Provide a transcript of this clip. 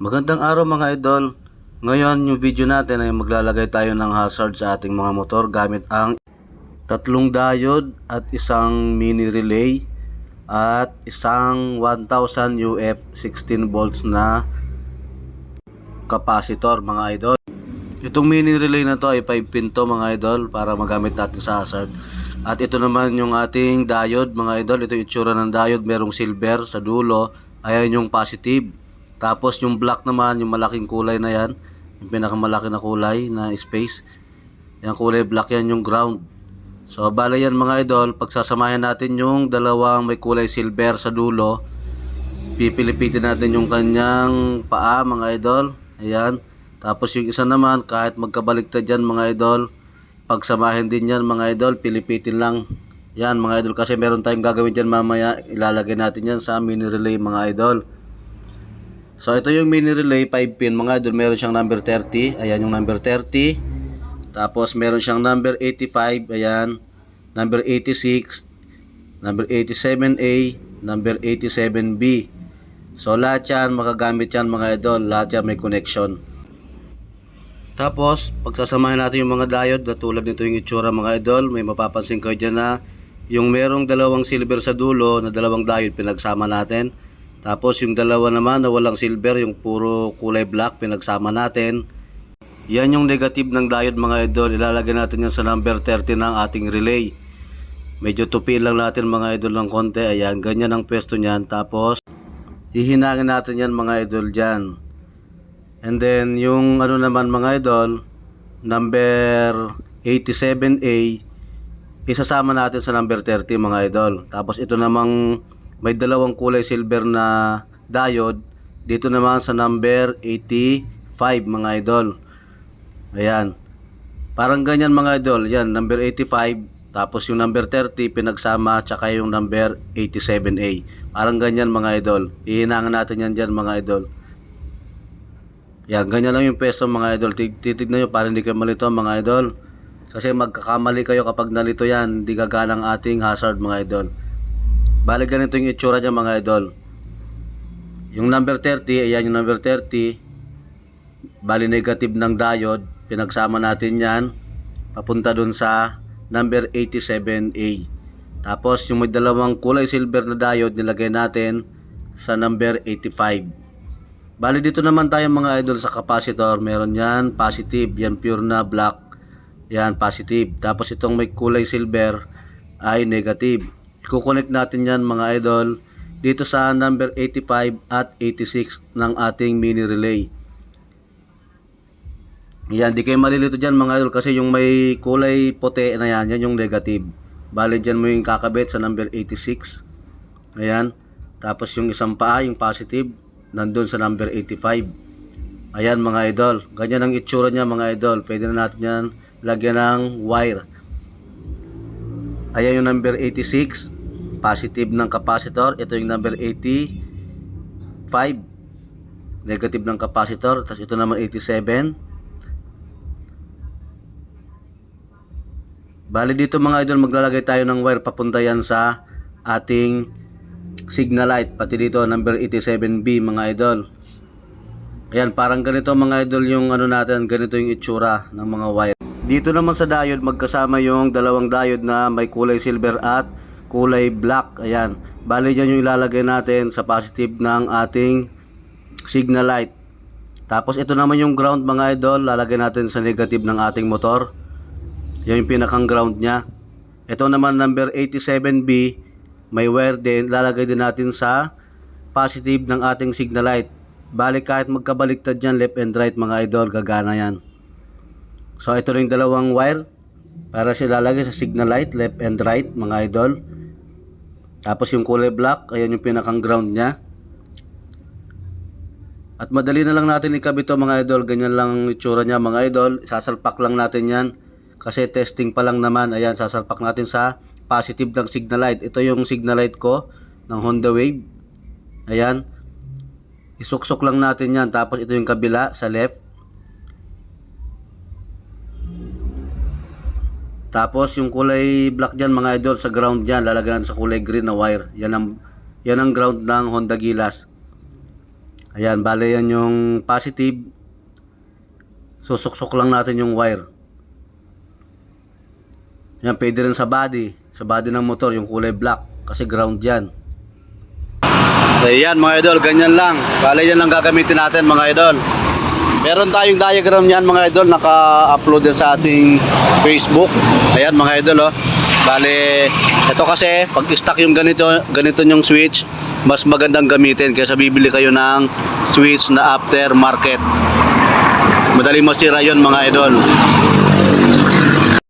Magandang araw mga idol. Ngayon yung video natin ay maglalagay tayo ng hazard sa ating mga motor gamit ang tatlong diode at isang mini relay at isang 1000 UF 16 volts na capacitor mga idol. Itong mini relay na to ay 5 pin to mga idol para magamit natin sa hazard. At ito naman yung ating diode mga idol. Ito yung itsura ng diode. Merong silver sa dulo. Ayan yung positive. Tapos yung black naman, yung malaking kulay na yan. Yung pinakamalaki na kulay na space. Yung kulay black yan yung ground. So bala yan mga idol. Pagsasamahin natin yung dalawang may kulay silver sa dulo. Pipilipitin natin yung kanyang paa mga idol. Ayan. Tapos yung isa naman, kahit magkabaliktad yan mga idol, pagsamahin din yan mga idol, pilipitin lang. Yan mga idol, kasi meron tayong gagawin dyan mamaya, ilalagay natin yan sa mini relay mga idol. So ito yung mini relay 5 pin mga idol, meron siyang number 30, ayan yung number 30. Tapos meron siyang number 85, ayan, number 86, number 87A, number 87B. So lahat yan, makagamit yan mga idol, lahat yan may connection. Tapos, pagsasamahin natin yung mga diode na tulad nito yung itsura mga idol, may mapapansin kayo dyan na yung merong dalawang silver sa dulo na dalawang diode pinagsama natin. Tapos yung dalawa naman na walang silver, yung puro kulay black pinagsama natin. Yan yung negative ng diode mga idol, ilalagay natin yan sa number 30 ng ating relay. Medyo tupi lang natin mga idol ng konti, ayan, ganyan ang pwesto niyan. Tapos, hihinangin natin yan mga idol dyan. And then yung ano naman mga idol, number 87A, isasama natin sa number 30 mga idol. Tapos ito namang may dalawang kulay silver na diode, dito naman sa number 85 mga idol. Ayan. Parang ganyan mga idol, yan number 85, tapos yung number 30 pinagsama, tsaka yung number 87A. Parang ganyan mga idol. Ihinangan natin yan dyan mga idol. Yan, ganyan lang yung pesto mga idol. Tig- Titignan nyo para hindi kayo malito mga idol. Kasi magkakamali kayo kapag nalito yan, hindi gagana ating hazard mga idol. Balik ganito yung itsura niya mga idol. Yung number 30, ayan yung number 30. Bali negative ng diode, pinagsama natin yan. Papunta dun sa number 87A. Tapos yung may dalawang kulay silver na diode, nilagay natin sa number 85. Bali dito naman tayo mga idol sa capacitor. Meron yan, positive. Yan pure na black. Yan, positive. Tapos itong may kulay silver ay negative. Iko-connect natin yan mga idol dito sa number 85 at 86 ng ating mini relay. Yan, di kayo malilito dyan mga idol kasi yung may kulay puti na yan, yan yung negative. Bali dyan mo yung kakabit sa number 86. Ayan. Tapos yung isang paa, yung positive, nandun sa number 85. Ayan mga idol. Ganyan ang itsura niya mga idol. Pwede na natin yan lagyan ng wire. Ayan yung number 86. Positive ng capacitor. Ito yung number 85. Negative ng capacitor. Tapos ito naman 87. Bali dito mga idol maglalagay tayo ng wire papunta yan sa ating signal light pati dito number 87B mga idol. Ayan parang ganito mga idol yung ano natin ganito yung itsura ng mga wire. Dito naman sa diode magkasama yung dalawang diode na may kulay silver at kulay black. Ayan. Bali yan yung ilalagay natin sa positive ng ating signal light. Tapos ito naman yung ground mga idol, lalagay natin sa negative ng ating motor. Yan yung pinakang ground niya. Ito naman number 87B, may wire din, lalagay din natin sa positive ng ating signal light. Balik kahit magkabaliktad yan, left and right mga idol, gagana yan. So ito rin dalawang wire para sila lalagay sa signal light, left and right mga idol. Tapos yung kulay black, ayan yung pinakang ground niya. At madali na lang natin ikabit to mga idol, ganyan lang ang itsura niya mga idol. Sasalpak lang natin yan. Kasi testing pa lang naman, ayan, sasalpak natin sa positive ng signal light. Ito yung signal light ko ng Honda Wave. Ayan. Isuksok lang natin yan. Tapos ito yung kabila sa left. Tapos yung kulay black dyan mga idol sa ground dyan, lalagyan natin sa kulay green na wire. Yan ang, yan ang ground ng Honda Gilas. Ayan, bale yan yung positive. Susuksok lang natin yung wire. Yan, pwede rin sa body. Sa body ng motor, yung kulay black. Kasi ground yan. Ayan mga idol, ganyan lang. Bale yan lang gagamitin natin mga idol. Meron tayong diagram yan mga idol, naka-upload din sa ating Facebook. Ayan mga idol oh. Bale, ito kasi pag stock yung ganito, ganito yung switch, mas magandang gamitin kaysa bibili kayo ng switch na after market. Madaling masira yon mga idol.